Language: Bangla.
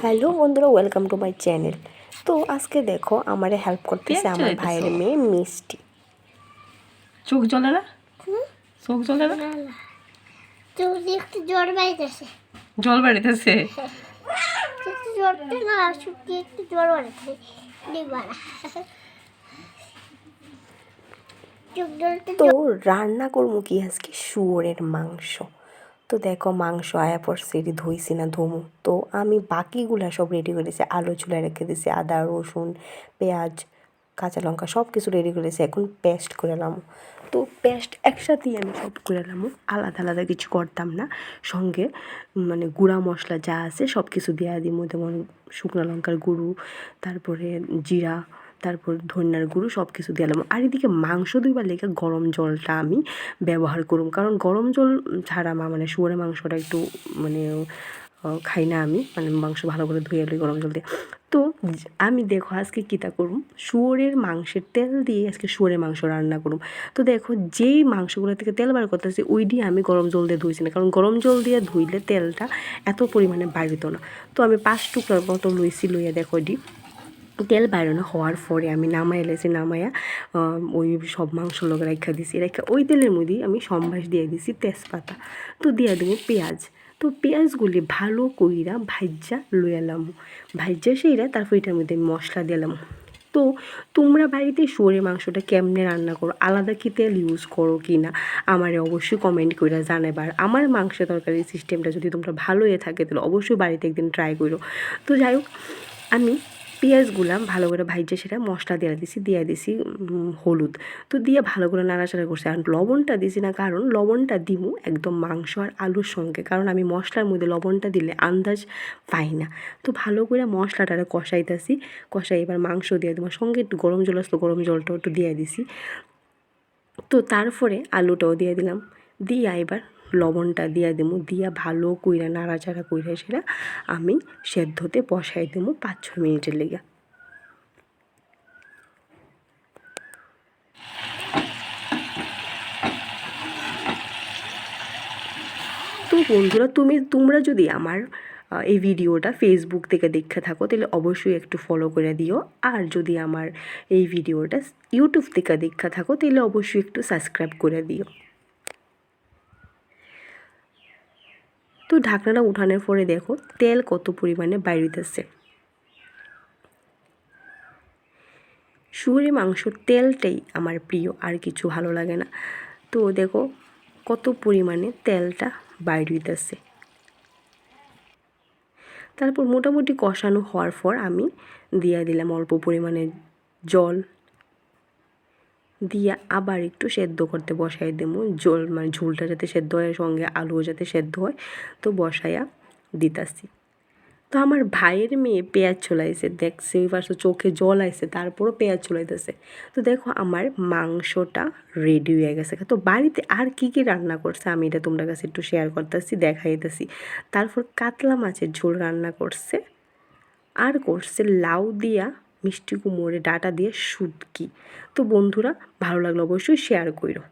হ্যালো বন্ধুরা ওয়েলকাম টু মাই চ্যানেল তো আজকে দেখো আমারে হেল্প করতেছে আমার ভাইয়ের মেয়ে মিষ্টি। চোখ জ্বলে না? চোখ জ্বলে না? চোখ একটু জ্বর জল বাড়িতেছে জ্বরটা না শুকিয়ে একটু জ্বর তো রান্না করব কি আজকে? শুয়োরের মাংস। তো দেখো মাংস আয়া পড়ছে এটি ধুইছি না, ধুমু। তো আমি বাকিগুলা সব রেডি করেছি। আলু চুলা রেখে দিয়েছি আদা, রসুন, পেঁয়াজ, কাঁচা লঙ্কা সব কিছু রেডি করেছি। এখন পেস্ট করে এলাম তো পেস্ট একসাথেই আমি সব করে এলাম আলাদা আলাদা কিছু করতাম না। সঙ্গে মানে গুঁড়া মশলা যা আছে সব কিছু দেওয়া দিই মধ্যে যেমন শুকনো লঙ্কার গুঁড়ো, তারপরে জিরা তারপর ধনিয়ার গুঁড়ো সব কিছু দিলাম। আর এদিকে মাংস দুইবার লেগে গরম জলটা আমি ব্যবহার করুম। কারণ গরম জল ছাড়া মা মানে শুয়োরের মাংসটা একটু মানে খাই না আমি। মানে মাংস ভালো করে ধুয়ে লই গরম জল দিয়ে। তো আমি দেখো আজকে কীটা করুম? শুয়োরের মাংসের তেল দিয়ে আজকে শুয়োরের মাংস রান্না করুম। তো দেখো যেই মাংসগুলো থেকে তেল বার করতেছি, ওই দিয়ে আমি গরম জল দিয়ে ধুইছি না। কারণ গরম জল দিয়ে ধুইলে তেলটা এত পরিমাণে বাড়িত না। তো আমি পাঁচ টুকরার মতো লইছি, লইয়া দেখো এটি। তেল বাইরনো হওয়ার পরে আমি নামাই এলেছি নামাইয়া ওই সব মাংস লোক রেখা দিছি। রেখা ওই তেলের মধ্যেই আমি সম্ভাস দিয়ে দিছি তেজপাতা। তো দিয়ে দেবো পেঁয়াজ। তো পেঁয়াজগুলি ভালো কইরা ভাজ্যা লইয়ালাম ভাজ্যা সেইরা তারপর এটার মধ্যে মশলা দিলাম তো তোমরা বাড়িতে শুয়োরের মাংসটা কেমনে রান্না করো? আলাদা কি তেল ইউজ করো কি না আমারে অবশ্যই কমেন্ট করে জানাবার আমার মাংস তরকারির সিস্টেমটা যদি তোমরা ভালো হয়ে থাকে, তাহলে অবশ্যই বাড়িতে একদিন ট্রাই করো তো যাই হোক, আমি পেঁয়াজগুলা ভালো করে ভাইজে সেটা মশলা দিয়ে দিছি দিয়ে দিছি হলুদ। তো দিয়ে ভালো করে নাড়াচাড়া করছি। আর লবণটা দিছি না কারণ লবণটা দিমু একদম মাংস আর আলুর সঙ্গে। কারণ আমি মশলার মধ্যে লবণটা দিলে আন্দাজ পাই না। তো ভালো করে মশলাটা কষাইতেছি, কষাই এবার মাংস দিয়ে দেবো। সঙ্গে একটু গরম জল আসতো গরম জলটাও একটু দিয়ে দিছি। তো তারপরে আলুটাও দিয়ে দিলাম। দিয়া এবার লবণটা দিয়া দেবো, দিয়া ভালো কইরা, নাড়াচাড়া কইরা সেটা আমি সেদ্ধতে বসাই দেবো পাঁচ ছ মিনিটের লেগে। তো বন্ধুরা, তুমি, তোমরা যদি আমার এই ভিডিওটা ফেসবুক থেকে দেখে থাকো, তাহলে অবশ্যই একটু ফলো করে দিও। আর যদি আমার এই ভিডিওটা ইউটিউব থেকে দেখে থাকো, তাহলে অবশ্যই একটু সাবস্ক্রাইব করে দিও। তো ঢাকনাটা উঠানোর পরে দেখো তেল কত পরিমাণে বাইরিতেছে শুয়োরের মাংসর তেলটাই আমার প্রিয়, আর কিছু ভালো লাগে না। তো দেখো কত পরিমাণে তেলটা বাইরিতেছে তারপর মোটামুটি কষানো হওয়ার পর আমি দিয়ে দিলাম অল্প পরিমাণে জল। দিয়ে আবার একটু সেদ্ধ করতে বসাই দেবো। জল মানে ঝোলটা যাতে সেদ্ধ হয়, সঙ্গে আলুও যাতে সেদ্ধ হয়, তো বসাইয়া দিতাছি। তো আমার ভাইয়ের মেয়ে পেঁয়াজ চলাইছে দেখছে পাশে চোখে জল আইছে, তারপরও পেঁয়াজ চলাইতেছে তো দেখো আমার মাংসটা রেডি হয়ে গেছে। তো বাড়িতে আর কি কি রান্না করছে আমি এটা তোমরা কাছে একটু শেয়ার করতেছি, দেখাইতেছি। তারপর কাতলা মাছের ঝোল রান্না করছে, আর করছে লাউ দিয়া মিষ্টি কুমোরে ডাটা দিয়ে শুটকি তো বন্ধুরা ভালো লাগলে অবশ্যই শেয়ার করো